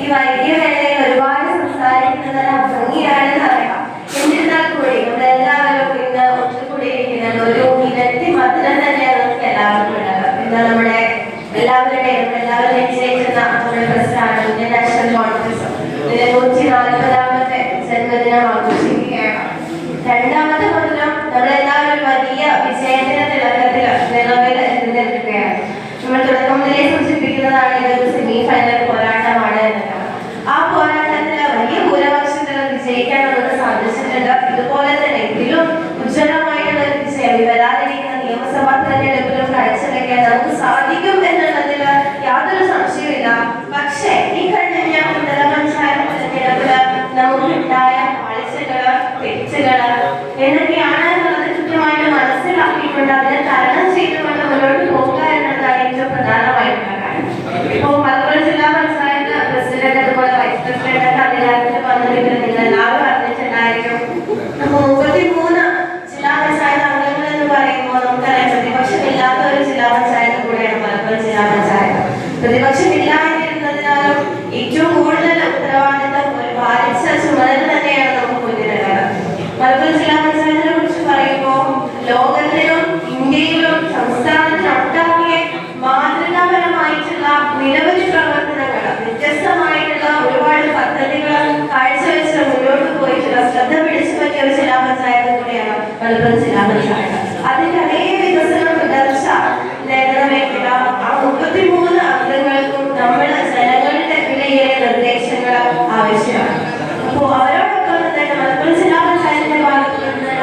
ഈ വൈകിയ വേളയിൽ ഒരുപാട് സംസാരിക്കുന്നത് ഭംഗിയാണെന്ന് അറിയാം എന്നിരുന്നാൽ കൂടി നമ്മളെല്ലാവരും ഇന്ന് ഒത്തുകൂടിയിരിക്കുന്നത് ഒരു ഇരട്ടി മധുരം തന്നെയാണ് നമുക്ക് എല്ലാവർക്കും ഉണ്ടാകും ഇന്ന് നമ്മുടെ എല്ലാവരുടെയും എല്ലാവരും നിശ്ചയിക്കുന്ന നമ്മുടെ പ്രസിഡന്റ് ഇന്ത്യൻ നാഷണൽ കോൺഗ്രസ് നൂറ്റി നാൽപ്പത് പ്രവർത്തിക്കാൻ നമുക്ക് സാധിക്കും എന്നുള്ളതിൽ യാതൊരു സംശയമില്ല പക്ഷേ ഈ കഴിഞ്ഞ ഉന്നത പഞ്ചായത്ത് തെരഞ്ഞെടുപ്പിൽ നമുക്കുണ്ടായ പാളിച്ചകൾ തെറ്റുകൾ എന്നൊക്കെയാണ് എന്നുള്ളത് കൃത്യമായിട്ട് മനസ്സിലാക്കിയിട്ടുണ്ട്. അതിന് തരണം മലപ്പുറം ജില്ലാ പഞ്ചായത്ത് അതിന്റെ അതേ ആ മുപ്പത്തിമൂന്ന് അംഗങ്ങൾക്കും നമ്മൾ ജനങ്ങളുടെ വിലയേറെ നിർദ്ദേശങ്ങൾ ആവശ്യമാണ്. അപ്പോൾ അവരോടൊപ്പം തന്നെ മലപ്പുറം ജില്ലാ പഞ്ചായത്തിന്റെ ഭാഗത്തു നിന്ന്